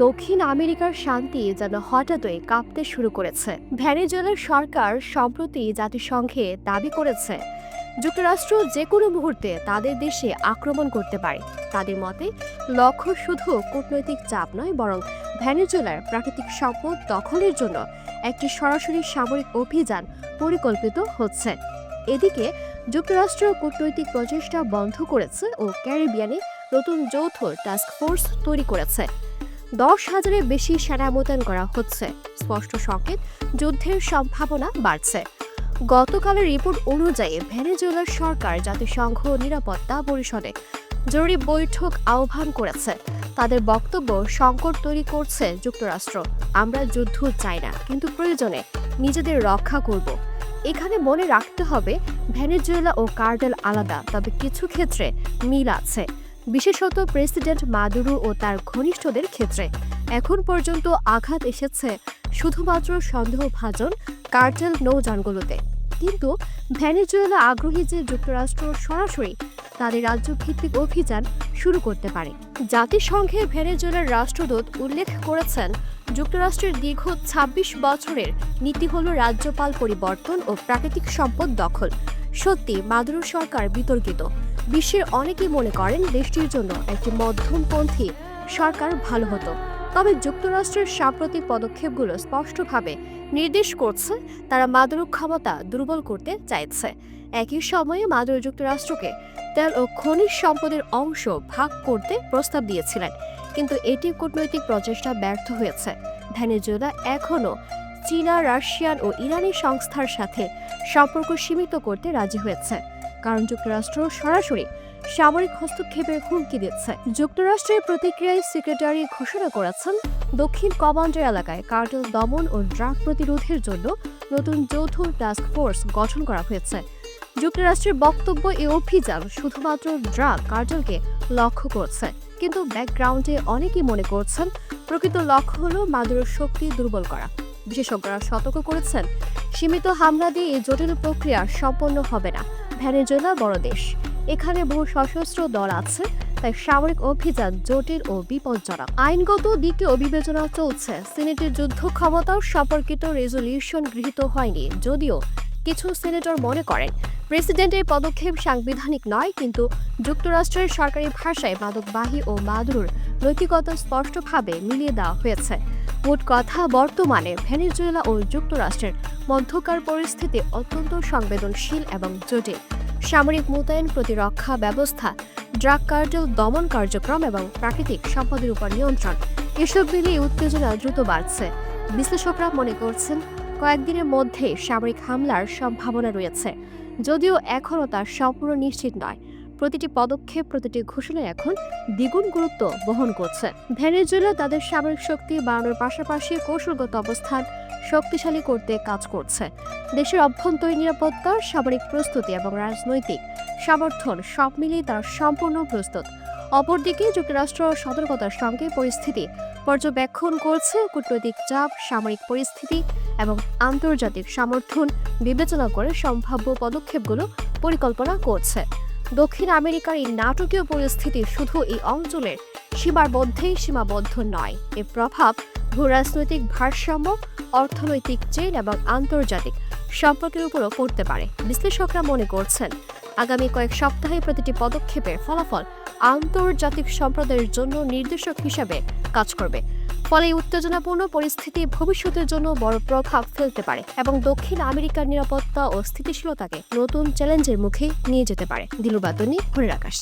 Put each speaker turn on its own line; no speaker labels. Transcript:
দক্ষিণ আমেরিকার শান্তি যেন হঠাৎই কাঁপতে শুরু করেছে। ভ্যানেজুয়েলার সরকার সম্প্রতি জাতিসংঘে দাবি করেছে, যুক্তরাষ্ট্র যে কোনো মুহূর্তে তাদের দেশে আক্রমণ করতে পারে। তাদের মতে, লক্ষ্য শুধু কূটনৈতিক চাপ নয়, বরং ভ্যানেজুয়েলার প্রাকৃতিক সম্পদ দখলের জন্য একটি সরাসরি সামরিক অভিযান পরিকল্পিত হচ্ছে। এদিকে, যুক্তরাষ্ট্র কূটনৈতিক প্রচেষ্টা বন্ধ করেছে ও ক্যারিবিয়ানে নতুন যৌথ টাস্ক ফোর্স তৈরি করেছে। দশ হাজারের বেশি সেনা মোতায়েন করা হচ্ছে। স্পষ্ট সংকেত, যুদ্ধের সম্ভাবনা বাড়ছে। গতকালের রিপোর্ট অনুযায়ী ভেনেজুয়েলার সরকার জাতিসংঘ নিরাপত্তা পরিষদে জরুরি বৈঠক আহ্বান করেছে। তাদের বক্তব্য সংকট তৈরি করছে যুক্তরাষ্ট্র। আমরা যুদ্ধ চাই না, কিন্তু প্রয়োজনে নিজেদের রক্ষা করব। এখানে মনে রাখতে হবে, ভেনেজুয়েলা ও কার্ডেল আলাদা, তবে কিছু ক্ষেত্রে মিল আছে। বিশেষত প্রেসিডেন্ট মাদুরো ও তার ঘনিষ্ঠদের ক্ষেত্রে। এখন পর্যন্ত আঘাত এসেছে শুধুমাত্র সন্দেহভাজন কার্টেল নৌযানগুলোতে। কিন্তু ভেনেজুয়েলা আগ্রহী যে যুক্তরাষ্ট্র সরাসরি তাদের রাজ্যভিত্তিক অভিযান শুরু করতে পারে। জাতিসংঘে ভেনেজুয়েলার রাষ্ট্রদূত উল্লেখ করেছেন, যুক্তরাষ্ট্রের দীর্ঘ ২৬ বছরের নীতি হল রাজ্যপাল পরিবর্তন ও প্রাকৃতিক সম্পদ দখল। সত্যি, মাদুরো সরকার বিতর্কিত। বিশ্বের অনেকেই মনে করেন দেশটির জন্য একটি মধ্যমপন্থী সরকার ভালো হতো। তবে যুক্তরাষ্ট্রের সাম্প্রতিক পদক্ষেপগুলো স্পষ্টভাবে নির্দেশ করছে, তারা মাদুরো ক্ষমতা দুর্বল করতে চাইছে। একই সময়ে মাদুরো যুক্তরাষ্ট্রকে তেল ও খনিজ সম্পদের অংশ ভাগ করতে প্রস্তাব দিয়েছিলেন। কিন্তু এটি কূটনৈতিক প্রচেষ্টা ব্যর্থ হয়েছে। ভেনেজুয়েলা এখনও চীনা, রাশিয়ান ও ইরানি সংস্থার সাথে সম্পর্ক সীমিত করতে রাজি হয়েছে। কারণ যুক্তরাষ্ট্র সরাসরি সামরিক হস্তক্ষেপের হুমকি দিচ্ছে। যুক্তরাষ্ট্রের প্রতিক্রিয়ায় সেক্রেটারি ঘোষণা করেছেন, দক্ষিণ কমান্ডার এলাকায় কার্টেল দমন ও ড্রাগ প্রতিরোধের জন্য নতুন যৌথ টাস্ক ফোর্স গঠন করা হয়েছে। যুক্তরাষ্ট্রের বক্তব্য এ অভিযান শুধুমাত্র ড্রাগ কার্টেলকে লক্ষ্য করছে, কিন্তু ব্যাকগ্রাউন্ডে অনেকেই মনে করছেন, প্রকৃত লক্ষ্য হল মাদুরোর শক্তি দুর্বল করা। বিশেষজ্ঞরা সতর্ক করেছেন, সীমিত হামলা দিয়ে এই জটিল প্রক্রিয়া সম্পন্ন হবে না। ভেনেজুয়েলা বড় দেশ। এখানে বহু সশস্ত্র দল আছে, তাই সামরিক অভিযান জটিল ও বিপজ্জনক। আইনগত দিকেও বিবেচনা চলছে। সিনেটের যুদ্ধ ক্ষমতাও সম্পর্কিত রেজলিউশন গৃহীত হয়নি, যদিও কিছু সিনেটর মনে করেন প্রেসিডেন্টের পদক্ষেপ সাংবিধানিক নয়, কিন্তু যুক্তরাষ্ট্রের সরকারি ভাষায় মাদকবাহী ও মাদুর নৈতিকতা স্পষ্টভাবে মিলিয়ে দেওয়া হয়েছে। মোট কথা, বর্তমানে ভেনেজুয়েলা ও যুক্তরাষ্ট্রের মধ্যকার পরিস্থিতি অত্যন্ত সংবেদনশীল এবং জটিল। সামরিক মোতায়েন প্রতিরক্ষা ব্যবস্থা, ড্রাগ কার্টেল দমন কার্যক্রম এবং প্রাকৃতিক সম্পদের উপর নিয়ন্ত্রণ। এসব মিলিয়ে উত্তেজনা দ্রুত বাড়ছে। বিশ্লেষকরা মনে করছেন, কয়েকদিনের মধ্যে সামরিক হামলার সম্ভাবনা রয়েছে। যদিও এখনও তা সম্পূর্ণ নিশ্চিত নয়। প্রতিটি পদক্ষেপ, প্রতিটি ঘোষণা এখন দ্বিগুণ গুরুত্ব বহন করছে। ভেনেজুয়েলা তাদের সামরিক শক্তি বাড়ানোর পাশাপাশি কৌশলগত অবস্থান শক্তিশালী করতে কাজ করছে। দেশের অভ্যন্তরীণ নিরাপত্তা, সামরিক প্রস্তুতি এবং রাজনৈতিক সমর্থন সব মিলিয়ে তারা সম্পূর্ণ প্রস্তুত। অপরদিকে যুক্তরাষ্ট্র সতর্কতার সঙ্গে পরিস্থিতি পর্যবেক্ষণ করছে, কূটনৈতিক চাপ, সামরিক পরিস্থিতি এবং আন্তর্জাতিক সমর্থন বিবেচনা করে সম্ভাব্য পদক্ষেপগুলো পরিকল্পনা করছে। দক্ষিণ আমেরিকার এই নাটকীয় পরিস্থিতি শুধু এই অঞ্চলের সীমার মধ্যেই সীমাবদ্ধ নয়, এর প্রভাব ভূরাজনৈতিক ভারসাম্য, অর্থনৈতিক চেন এবং আন্তর্জাতিক সম্পর্কের উপরও পড়তে পারে। বিশ্লেষকরা মনে করছেন, আগামী কয়েক সপ্তাহে প্রতিটি পদক্ষেপের ফলাফল আন্তর্জাতিক সম্প্রদায়ের জন্য নির্দেশক হিসাবে কাজ করবে। ফলে উত্তেজনাপূর্ণ পরিস্থিতি ভবিষ্যতের জন্য বড় প্রভাব ফেলতে পারে এবং দক্ষিণ আমেরিকার নিরাপত্তা ও স্থিতিশীলতাকে নতুন চ্যালেঞ্জের মুখে নিয়ে যেতে পারে। দিলুবাদনী ভোরের আকাশ।